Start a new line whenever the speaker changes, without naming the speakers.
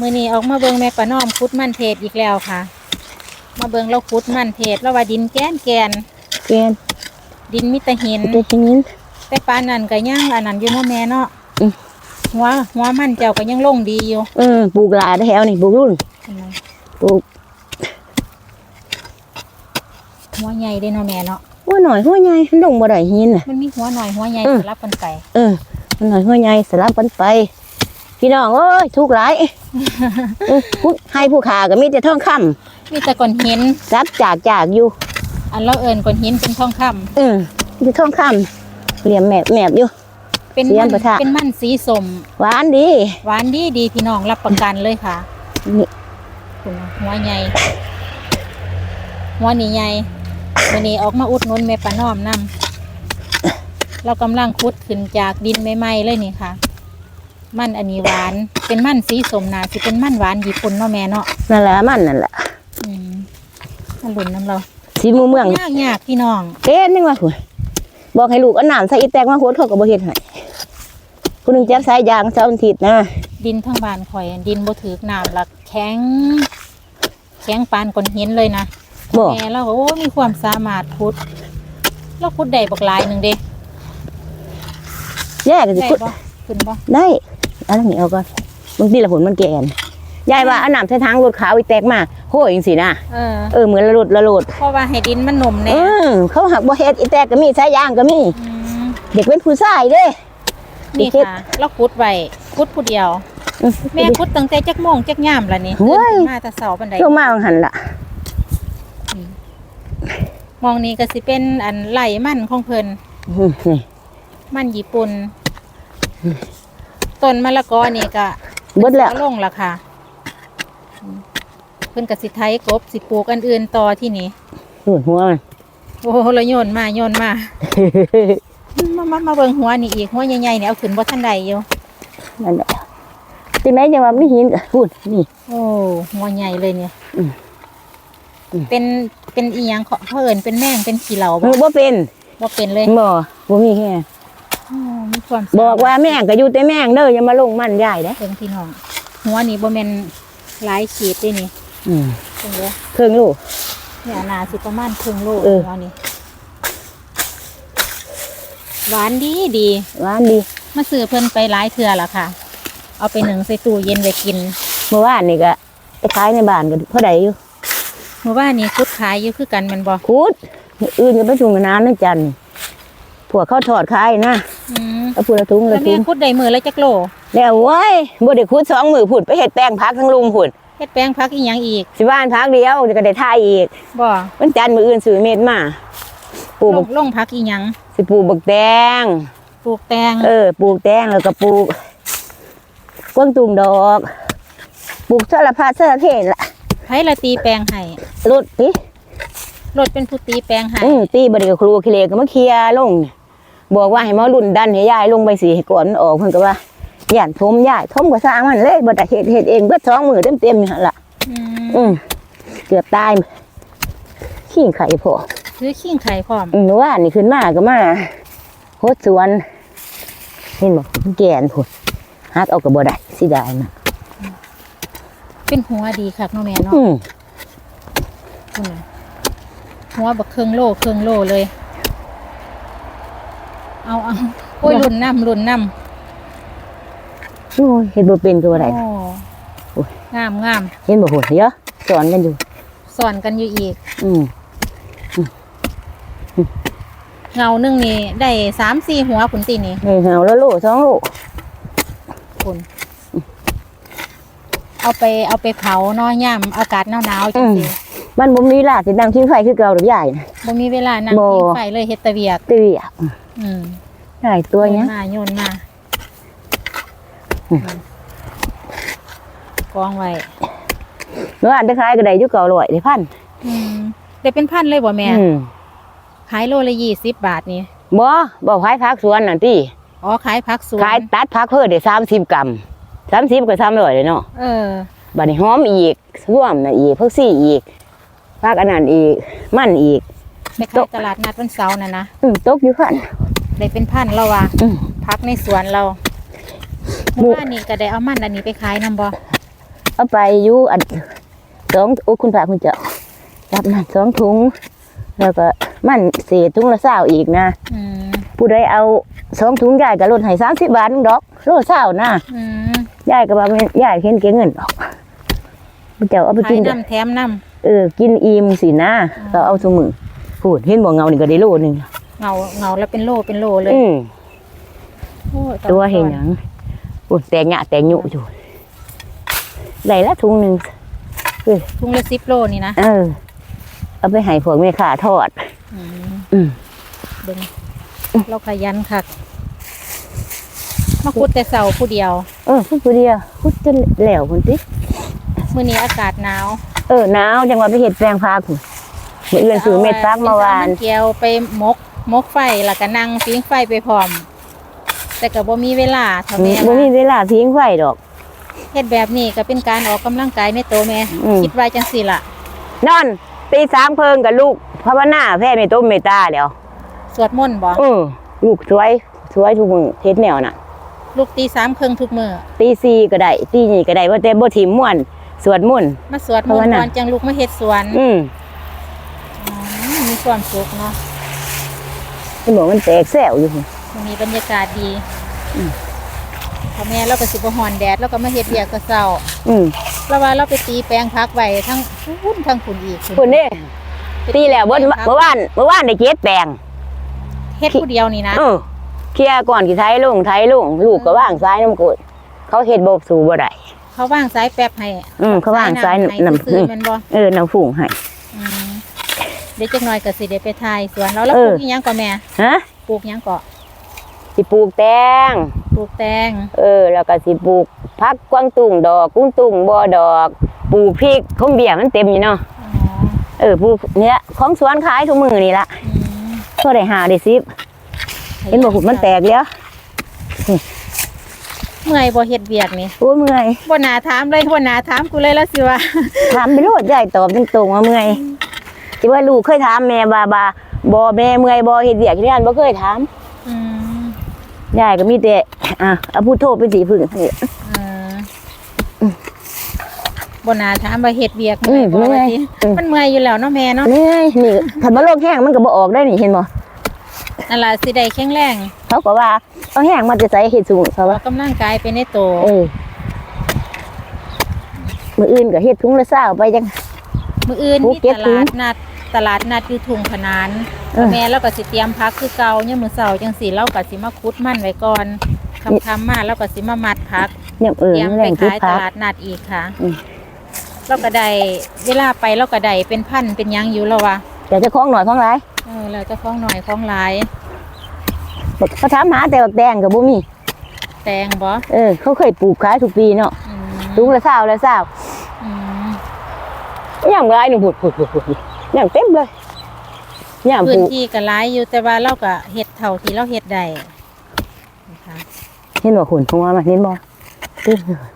มือนี้ออกมาเบิงแม่ปะน้อมคุดมันเทศอีกแล้วค่ะ มาเบิงเราคุดมันเทศแล้วว่าดินแกนแกน
แกน
ดินมิตรหิน
ตัวชนิด
แต่ปานนั่นก็ยังอันนั้นอยู่เนาะแม่เนาะ
อืม
หัวหัวมันเจ้าก็ยังลงดีอยู่
เออปลูกหลายแถวนี่ปลูกรุ่น
เห็นไหม
ปลูก
หัวใหญ่เด้เนาะแม่เนาะ
หัวหน่อยหัวใหญ่มันลงบ่ได้หินน่ะ
มันมีหัวหน่อยหัวใหญ่
อืม
สลับกันไป
เออมันหน่อยหัวใหญ่สลับกันไป พี่น้องเอ้ยทุกข์หลายเออผู้ให้ผู้ขาก็มีแต่ทองคำ
มีแต่ก้อนหิน
รับจากจากอยู่
อันเราเอิญก้อนหินเป็นทองคำ
เออมีแต่ทองคำเหลี่ยมแมบแมบอยู่
เป็น
เสีย
มั
ง
น
ปะทะ
เป็นมันสีสม
หวานดี
หวานดีดีพี่น้องรับประกันเลยค่ะ
นี่
คุณหัวใหญ่หัวนี่ใหญ่วันนี้ออกมาอุดหนุนแม่ปะน้อมนํเรากำลังคุดขึ้นจากดินใหม่ๆเลยนี่ค่ะ มันอันนี้หวาน เป็นมันสีสมนาสิเป็นมันหวานญี่ปุ่นเนาะแม่เนาะ
นั่นแหละมันนั่นแหละ
อืมมันหลุนน้ำเรา
สีมือเมือง
ยากยากพี่น้อง
เต้นนึงว่าคุณบอกให้ลูกเอาน้ำใส่อีแตกมาโคตรเขาก็บ่เฮ็ดให้ผู้หนึงจับสายยางเสาร์อาทิตย์นะ
ดินทั้งบ้านข่อย ดินบ่ถือกน้ำหลักแข็ง แข็งปานก้อนหินเลยนะ
บอก
แม่เราก็โอ้มีความสามารถพุดเราพุดได้บักหลายหนึ่งเด้
แย่ก็สิ
ได้
พุด
บ่ขึ้นบ่
ได้ เอันนี้เอาก่อนบางทีละผลมันแก่นยายว่าเอาน้ำใส่ทางรถขาวอีแตกมาโหยจังสินะ
เออ
เออเหมือนละโลดละโลด
เพราะว่าให้ดินมันหนุ่ม
เอ
แน่
อเขาหักบ่เฮ็ดอีแตกก็มีสายยางก็มี
อืม
เด็กเป็นผู้ชายเด้
นี่
เฮ็ด
ค่ะเราพุดไว้พุดผู้เดียว
อืม
แม่พุดตั้งแต่จักโมงจักยามล่ะนี่
โอ้ย
ตื่นมาแต่เช้าปานใด
ลงมาบางหันล่ะ
มองนี้ก็สิเป็นอันไหลมันของเพิ่น
อืมนี่
มันญี่ปุ่น ต้นมะละกอนี่ก็
เบิดแล้ว
เอาลงและค่ะอืมเพิ่นก็สิไถกบสิปลูกอันอื่นต่อที่นี่
นู่นหัวมัน
โอ้โหเราโยนมาโยนมามามามาเบิ่งหัวนี่อีกหัวใหญ่ๆเนี่ยเอาขึ้นบ่ทันใดอยู่
นั่นแหละที่ไหนจะว่าไม่หินก็พูดนี่
โอ้หัวใหญ่เลยเนี่ย
อืมอืม
เป็นเป็นอีหยังเขาเขาเอิ้นเป็นแมงเป็นขี้เหล่า
มั
บ่
นบ่เป็น
บ่เป็นเลย
บ่บ่มีแค่
โอ้ มีความ
บอกว่าแม่งก็อยู่แต่แม่งเด้ออย่ามาลงมันยายเด้อ
เพิ่งพี่น้อง หัวนี่บ่แม่นหลายขีดเด้นี่
อืม
เพิ่งเด้อ
เครื่องลูก
เนี่ยหนาสิประมาณครึ่งโล
เออ
หัวนี่หวานดีดี
หวานดี
มาซื้อเพิ่นไปหลายเทื่อและค่ะ เอาไปหนึ่งใส่ตู้เย็นไว้กิน
เมื่อวานนี่ก็ไปขายในบ้านก็เท่าใดอยู่
เมื่อว่านนี้คุดขายอยู่คือกันแมันบ่
คูดมื้ออื่นก็ไปถุงกับน้ำนะจันพวกเขาทอดขายนะ
อืม
เอาพูดละถุง
แล้
ละ
ว
ถุ
แม่
ง
คุดได้มือละจักโล
แล้วเว้ยบ่ได้คูดสองมือพูดไปเฮ็ดแป้งพักทั้งลุงพูด
เฮ็ดแป้งพักอีหยังอีก
สิบ้านพักเดียวเดี๋ยวก็ได้ทายอีก
บ่
วันจันทร์มื้ออื่นซื้อเม็ดมาปลูก
ล
บั
ง
ก
ลงพักอีหยัง
สิปลูกบักแตง
ปลูกแตง
เออปลูกแตงแล้วก็ปลูกกวางตุงดอกปลูกสารพัดสารเพศละ
ไผละตีแปลงให้
รถติ
รถเป็นผู้ตีแปลงให้
อืมตีบ่ได้ก็ครูขี้เลก็มาเคลียร์ลงเนี่ย บอกว่าให้หมอรุ่นดันให้ยายลงไปสิให้ก่อนมันออกเพิ่นก็ว่าย่านทมยายทมก็สร้างมันเลยบ่ได้เฮ็ดเฮ็ดเองเบิดสองมือเต็มๆนี่หั่นล่ะ
อืม
อืมเกือบตายขี้ไข่พอ
ซื้อขิงไข่พร้อม
อืมว่านี่ขึ้นมาก็มาโหดสวนเห็นบ่แก่นพุ่นฮักเอาก็บ่ได้สิได้มา
เป็นหัวดีคักเนาะแม่เนาะ
อืม
คุณน่ะหัวบักเครื่องโลเครื่องโลเลย เอาเอาโอ้ยรุ่นน้ำรุ่นน้ำ
โอ้ยเฮ็ดบ่เป็นก็บ่ได้
โอ้
โอ้ย
งามงาม
เห็นบ่พุ่นเยอะสอนกันอยู่
สอนกันอยู่อีก
อืม
เงาหนึ่งนี่ได้สามสี่หัวคุณตีนี่
นี่เอาแล้วโลสองโล
คุณเอาไปเอาไปเผาเนาะย่ำอากาศหนาวๆจังสิ
มันบ่มีเวลาสินั่งทิ้งไฟคือเก่าดอกใหญ่นะ
บ่มีเวลานั่ง
บ่
กินไฟเลยเฮ็ดแตะเวียก
ตีอะ
อืม
ได้ตัว
โย
เนี้
น
ย
มาโยนมา
อืม
กองไว้
เมื่อวานไปขายก็ได้อยู่เก่าร้อยได้พัน
อืมได้เป็นพันเลยบ่แม่
อืม
ขายโลละยี่สิบบาทนี่
บ่บ่ขายผักสวนน่ะติ
อ๋อขายผักสวน
ขายตัดผักเพิ่นได้30กรัม30ก็300เลยเนาะ
เออ
บัดนี้หอมอีกร่วมน่ะอีกผักซี่อีก ผักอันนั้นอีก มันอีก
ไปขายตลาดนัดวันเสาร์น่ะนะ
อืมตกอยู่คัน
ได้เป็นพันแล้วว่ะ
อืม
พักในสวนเรา
หมู่
เมื่อวานนี้ก็ได้เอามันอันนี้ไปขายนำบ่
เอาไปอยู่อันสองโอ้คุณพระคุณเจ้ารับมันสองถุง แล้วก็มันเศษถุงละเศร้าอีกนะ
อืม
ผู้ใดเอาสองถุงยายก็ลดให้สามสิบบาทนึงดอกโลเศร้านะ
อืม
ยายก็ว่าแม่นยายเห็นเก็บเงินดอกผู้เจ้าเอาไป
ขา
กิ
ย
นเด้อ
น้ำแถมน้
เออ กินอิ่มสินะก็เอาสมือพูดเห็นบ่เงานี่ก็ได้โลหนึงำ
เงาเงาแล้วเป็นโลเป็นโลเลย
อืม
โอ้ย
ตัวเห็นหยังพูดแต่งหยะแต่งหยุอยู่ได้ละถุงหนึง
ทุ่งละสิบโลนี่นะ
เออ เอาไปให้พวกแม่ค้าทอด
อืม
อืม
เบิ่งเราขยันคักมาคุดแต่เสาผู้เดียว
เออพูดผู้เดียวพูดจนแหล้วคนติ
มื้อนี้อากาศหนาว
เออหนาวจังว่าไปเห็ดแปลงพาคุณเมื่อเอื่อนซื้อเม็ดฟักเมื่อวาน
เกี่ยวไปมกมกไฟแล้วก็นั่งปิ้งไฟไปพร้อม แต่ก็บ่มีเวลาเท่าแม่
บ่มี
ว่า
เวลาทิ้งไฟดอก
เฮ็ดแบบนี้ก็เป็นการออกกำลังกายในตัวแม่
อืม
คิดว่าจังซี่ล่ะ
นอนตีสามเพิงกับลูกภาวนาแพ่ไม่ต้มไม่ตาเดี๋ยว
สวดมนต์บ่
เออลูกสวยสวยทุกมือเทศแนวน่ะ
ลูกตีสามครึ่งทุกมื้อ
ตีสี่ก็ได้ตีนี่ก็ได้ว่าแต่บ่ถิ่มม่วน สวดมนต์
มาสวดมนต์
ภาวนา
ก่อนจังลูกมาเฮ็ดสวน
อืม
อืมมีความสุขเนาะ
สมองมันแตกแซวอยู่พุ่น
มันมีบรรยากาศดี
อืม
พ่อแม่เราก็สิบ่ฮ้อนแดดแล้วก็มาเฮ็ดเวียกก็เช้า
อืม
แล้วว่าเราไปตีแปลงพักไว้ทั้งพุ่นทั้งฝุ่นอีก
พุ่นนี่ตีแล้วบ่เมื่อวานเมื่อวานได้เจ็ดแปลง
เฮ็ดผู้เดียวนี่นะ
เออเคลียร์ก่อนกี่ไทยลงไทยลงลูกก็ว่างซ้ายน้ำกรดเขาเฮ็ดบ่สู่บ่ได้
เขาว่างสายแป๊บให้
อืมเขาว่างซ้าย
ให้
น้ำ
ซื้อๆแม่นบ่
เออน้ำฝุ่งให้
อืมเดี๋ยวจักหน่อยก็สิได้ไปถ่ายสวนแล้วแล้ว
เอ
ป
อ
ลูกอีหยังก่อนแม่
ฮะ
ปลูกหยังก่อ
สิปลูกแตง
ปลูกแตง
เออ แล้วก็สิปลูกผักกวางตุ้งดอก กุ้งตุ้งบ่ดอก ปลูกพริกข้มเบี้ยมันเต็มอยู่เนาะ
อ๋อ
เออปลูกเนี่ยของสวนขายทุกมื้อนี่ล่ะ
อืม
ก็ได้หาได้สิบเห็นบ่หุบมันแตกแล้ว
เมื่อยบ่เฮ็ดเวียกนี่
โอ้ยเมื่อย
บ่น่าถามเลยบ่น่าถามกูเลยแล้วสิว่า
ถามไปโลดยายตอบตรงๆว่าเมื่อยที่ว่าลูกเคยถามแม่ว่าบ่าบ่แม่เมื่อยบ่เฮ็ดเวียกที่นั่นบ่เคยถาม
อืม
ยายก็มีแต่อะเอาพูดโทษเป็นสีพึ่งนี่
เออบ่น่าถามว่าเฮ็ดเวียก
อื
เมื่อย
ม
บ่
เมื่
ว่า
อย
สิ
อืม
มันเมื่อยอยู่แล้วเนาะแม่เนาะ
นี่ไงนี่ถ้ามาโลกแห้งมันก็บ่ออกได้นี่เห็นบ่
นั่นล่ะสิได้แข็งแรง
เขาก็ว่าเอาแห้งมันจะใส่เฮ็ดสูงเขา
ออ
ว่าก
กำลังกายไปในโตว
เออมื้ออื่นก็เฮ็ดถุงละเศร้าไปจัง
มื้ออื่น
โอ้
มี
เก็บ
ต
ถุง
ลาดนัดตลาดนัดอยู่ทุ่งขนาน
เออ
แม่เราก็สิเตรียมพักคือเก่าเนี่ยามมื้อเช้าจังสิเราก็สิมาคุดมันไว้ก่อนค่ำๆมาเราก็สิมามัดพัก
เนี่ยเออ
เตรียม
แร
ไป
งคิด
ขายต
พัก
ลาดนัดอีกค่ะ
อืม
เราก็ได้เวลาไปเราก็ได้เป็นพันเป็นหยังอยู่แล้ววะ
แต่เจะของหน่อยของหลาย
เออแล้วเจะคล้าของหน่อยของหลาย
บอก เขาถามหาแต่บักแดงก็บ่มี
แตงบ่
เออ เขาเคยปลูกขายทุกปีเนาะ
อืม
ถุงละเศร้าละเศร้า
อืม
ย่างหลายหนูพูดพูดพูดพูดย่างเต็มเลยย่าง
พื้
ป
น
ลูก
ที่ก็หลายอยู่แต่ว่าเราก็เฮ็ดเท่าที่เราเฮ็ดได้นะคะ
เห็นบ่คุณหัวมันเห็นบ่เต็มเลย